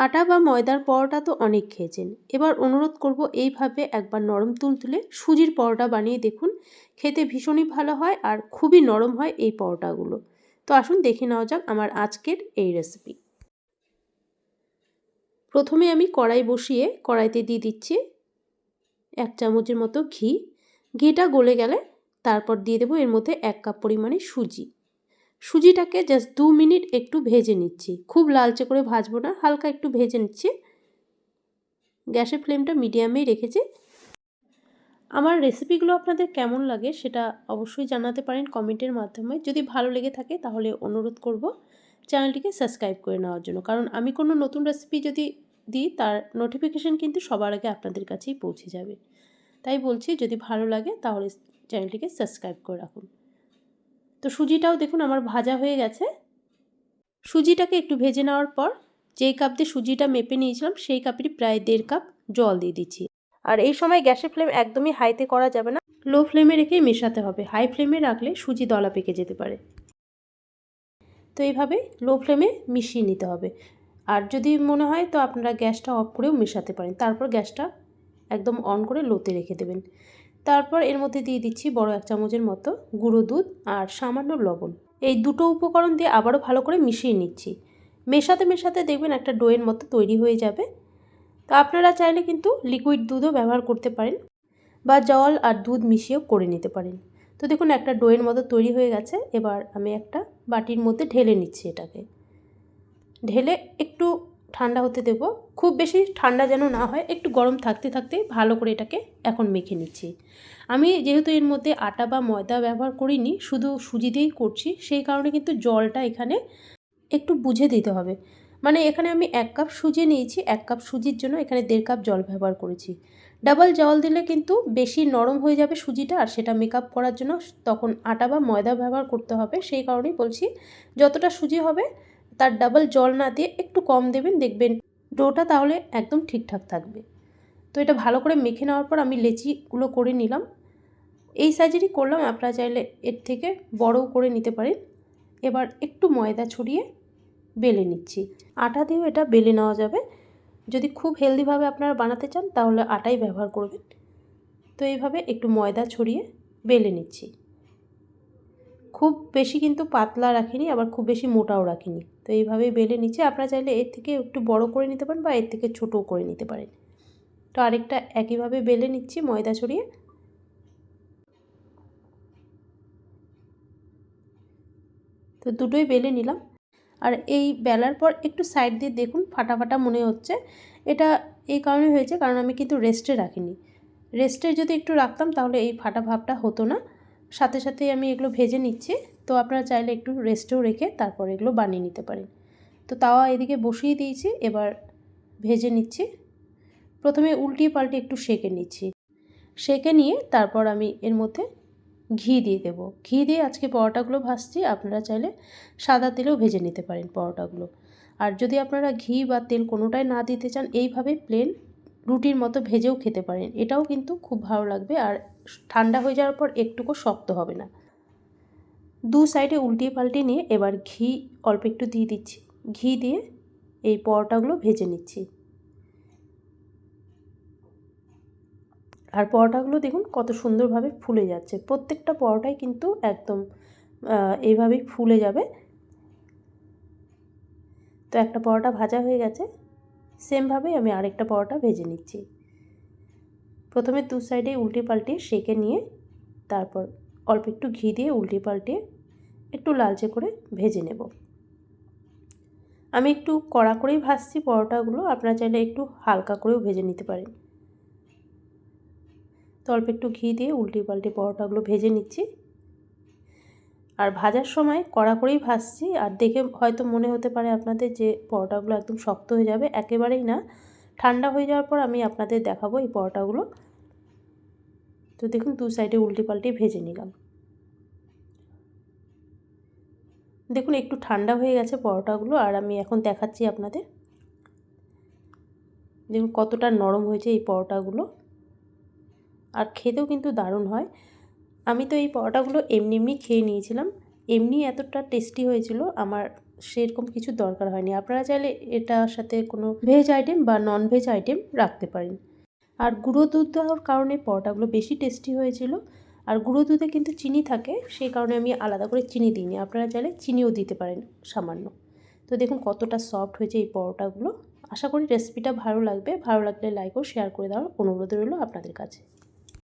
আটা বা ময়দার পরোটা তো অনেক খেয়েছেন। এবার অনুরোধ করব এইভাবে একবার নরম তুলতুলে সুজির পরোটা বানিয়ে দেখুন। খেতে ভীষণই ভালো হয় আর খুবই নরম হয় এই পরোটাগুলো। তো আসুন দেখে নেওয়া যাক আমার আজকের এই রেসিপি প্রথমে আমি কড়াই বসিয়ে কড়াইতে দিয়ে দিচ্ছি এক চামচের মতো ঘি। ঘিটা গলে গেলে তারপর দিয়ে দেবো এর মধ্যে এক কাপ পরিমাণে সুজি। সুজিটাকে জাস্ট দু মিনিট একটু ভেজে নিচ্ছি। খুব লালচে করে ভাজবো না, হালকা একটু ভেজে নিচ্ছি। গ্যাসের ফ্লেমটা মিডিয়ামেই রেখেছি। আমার রেসিপিগুলো আপনাদের কেমন লাগে সেটা অবশ্যই জানাতে পারেন কমেন্টের মাধ্যমে। যদি ভালো লেগে থাকে তাহলে অনুরোধ করব চ্যানেলটিকে সাবস্ক্রাইব করে নেওয়ার জন্য। কারণ আমি কোনো নতুন রেসিপি যদি দিই তার নোটিফিকেশান কিন্তু সবার আগে আপনাদের কাছেই পৌঁছে যাবে। তাই বলছি, যদি ভালো লাগে তাহলে চ্যানেলটিকে সাবস্ক্রাইব করে রাখুন। তো সুজিটাও দেখুন আমার ভাজা হয়ে গেছে। সুজিটাকে একটু ভেজে নেওয়ার পর যেই কাপ দিয়ে সুজিটা মেপে নিয়েছিলাম, সেই কাপেরই প্রায় দেড় কাপ জল দিয়ে দিচ্ছি। আর এই সময় গ্যাসের ফ্লেম একদমই হাইতে করা যাবে না। লো ফ্লেমে রেখেই মেশাতে হবে। হাই ফ্লেমে রাখলে সুজি দলা পেকে যেতে পারে। তো এইভাবে লো ফ্লেমে মিশিয়ে নিতে হবে। আর যদি মনে হয় তো আপনারা গ্যাসটা অফ করেও মেশাতে পারেন। তারপর গ্যাসটা একদম অন করে লোতে রেখে দেবেন। তারপর এর মধ্যে দিয়ে দিচ্ছি বড় এক চামচের মতো গুঁড়ো দুধ আর সামান্য লবণ। এই দুটো উপকরণ দিয়ে আবারও ভালো করে মিশিয়ে নিচ্ছি। মেশাতে মেশাতে দেখবেন একটা ডোয়ের মতো তৈরি হয়ে যাবে। তো আপনারা চাইলে কিন্তু লিকুইড দুধও ব্যবহার করতে পারেন বা জল আর দুধ মিশিয়েও করে নিতে পারেন। তো দেখুন একটা ডোয়ের মতো তৈরি হয়ে গেছে। এবার আমি একটা বাটির মধ্যে ঢেলে নিচ্ছি এটাকে। ঢেলে একটু ঠান্ডা হতে দেব। খুব বেশি ঠান্ডা যেন না হয়, একটু গরম থাকতে থাকতে ভালো করে এটাকে এখন মেখে নিচ্ছি। আমি যেহেতু এর মধ্যে আটা বা ময়দা ব্যবহার করিনি, শুধু সুজি দিয়েই করছি, সেই কারণে কিন্তু জলটা এখানে একটু বুঝে দিতে হবে। মানে এখানে আমি এক কাপ সুজি নিয়েছি, এক কাপ সুজির জন্য এখানে দেড় কাপ জল ব্যবহার করেছি। ডাবল জল দিলে কিন্তু বেশি নরম হয়ে যাবে সুজিটা, আর সেটা মেকআপ করার জন্য তখন আটা বা ময়দা ব্যবহার করতে হবে, সেই কারণেই বলছি, যতটা সুজি হবে তার ডাবল জল না দিয়ে একটু কম দেবেন, দেখবেন ডোটা তাহলে একদম ঠিকঠাক থাকবে। তো এটা ভালো করে মেখে নেওয়ার পর আমি লেচিগুলো করে নিলাম। এই সাইজেরই করলাম, আপনারা চাইলে এর থেকে বড়ও করে নিতে পারেন। এবার একটু ময়দা ছড়িয়ে বেলে নিচ্ছি। আটা দিয়েও এটা বেলে নেওয়া যাবে। যদি খুব হেলদিভাবে আপনারা বানাতে চান, তাহলে আটাই ব্যবহার করবেন। তো এইভাবে একটু ময়দা ছড়িয়ে বেলে নিচ্ছি। খুব বেশি কিন্তু পাতলা রাখিনি, আবার খুব বেশি মোটাও রাখিনি। তো এইভাবে বেলে নিচ্ছে আপনারা চাইলে এর থেকে একটু বড় করে নিতে পারেন বা এর থেকে ছোটও করে নিতে পারেন। তো আরেকটা একইভাবে বেলে নিচ্ছি ময়দা ছড়িয়ে। তো দুটোই বেলে নিলাম। আর এই বেলার পর একটু সাইড দিয়ে দেখুন ফাটা ফাটা মনে হচ্ছে। এটা এই কারণে হয়েছে, কারণ আমি কিন্তু রেস্টে রাখিনি। রেস্টে যদি একটু রাখতাম, তাহলে এই ফাটা ভাবটা হতো না। সাথে সাথে আমি এগুলো ভেজে নিচ্ছি। তো আপনারা চাইলে একটু রেস্টেও রেখে তারপর এগুলো বানিয়ে নিতে পারেন। তো তাওয়া এদিকে বসিয়ে দিয়েছি, এবার ভেজে নিচ্ছি। প্রথমে উল্টিয়ে পাল্টে একটু সেঁকে নিচ্ছি। সেঁকে নিয়ে তারপর আমি এর মধ্যে ঘি দিয়ে দেবো। ঘি দিয়ে আজকে পরোটাগুলো ভাজছি, আপনারা চাইলে সাদা তেলেও ভেজে নিতে পারেন পরোটাগুলো। আর যদি আপনারা ঘি বা তেল কোনোটাই না দিতে চান, এইভাবে প্লেন রুটির মতো ভেজেও খেতে পারেন। এটাও কিন্তু খুব ভালো লাগবে আর ঠান্ডা হয়ে যাওয়ার পর একটুকু শক্ত হবে না। দু সাইডে উল্টিয়ে পাল্টিয়ে নিয়ে এবার ঘি অল্প একটু দিয়ে দিচ্ছি। ঘি দিয়ে এই পরোটাগুলো ভেজে নিচ্ছি। আর পরোটাগুলো দেখুন কত সুন্দরভাবে ফুলে যাচ্ছে। প্রত্যেকটা পরোটাই কিন্তু একদম এইভাবেই ফুলে যাবে। তো একটা পরোটা ভাজা হয়ে গেছে। সেমভাবেই আমি আরেকটা পরোটা ভেজে নিচ্ছি। প্রথমে দু সাইডে উল্টে পাল্টে সেকে নিয়ে তারপর অল্প একটু ঘি দিয়ে উল্টে পাল্টে একটু লালচে করে ভেজে নেব। আমি একটু কড়া করেই ভাজছি পরোটাগুলো, আপনারা চাইলে একটু হালকা করেও ভেজে নিতে পারেন। তো অল্প একটু ঘি দিয়ে উল্টে পাল্টে পরোটাগুলো ভেজে নিচ্ছি। আর ভাজার সময় কড়া করেই ভাজছি আর দেখে হয়তো মনে হতে পারে আপনাদের যে পরোটাগুলো একদম শক্ত হয়ে যাবে, একেবারেই না। ঠান্ডা হয়ে যাওয়ার পর আমি আপনাদের দেখাবো এই পরোটাগুলো। তো দেখুন, দু সাইডে উল্টে পাল্টে ভেজে নিলাম। দেখুন, একটু ঠান্ডা হয়ে গেছে পরোটাগুলো আর আমি এখন দেখাচ্ছি আপনাদের। দেখুন, কতটা নরম হয়েছে এই পরোটাগুলো। আর খেতেও কিন্তু দারুণ হয়। আমি তো এই পরোটাগুলো এমনি এমনি খেয়ে নিয়েছিলাম। এমনি এতটা টেস্টি হয়েছিল, আমার সেরকম কিছু দরকার হয়নি। আপনারা চাইলে এটার সাথে কোনো ভেজ আইটেম বা নন ভেজ আইটেম রাখতে পারেন। আর গুঁড়ো দুধ দেওয়ার কারণে পরোটাগুলো বেশি টেস্টি হয়েছিল। আর গুঁড়ো দুধে কিন্তু চিনি থাকে, সেই কারণে আমি আলাদা করে চিনি দিইনি। আপনারা চাইলে চিনিও দিতে পারেন সামান্য। তো দেখুন কতটা সফট হয়েছে এই পরোটাগুলো। আশা করি রেসিপিটা ভালো লাগবে। ভালো লাগলে লাইক ও শেয়ার করে দেওয়ার অনুরোধ রইল আপনাদের কাছে।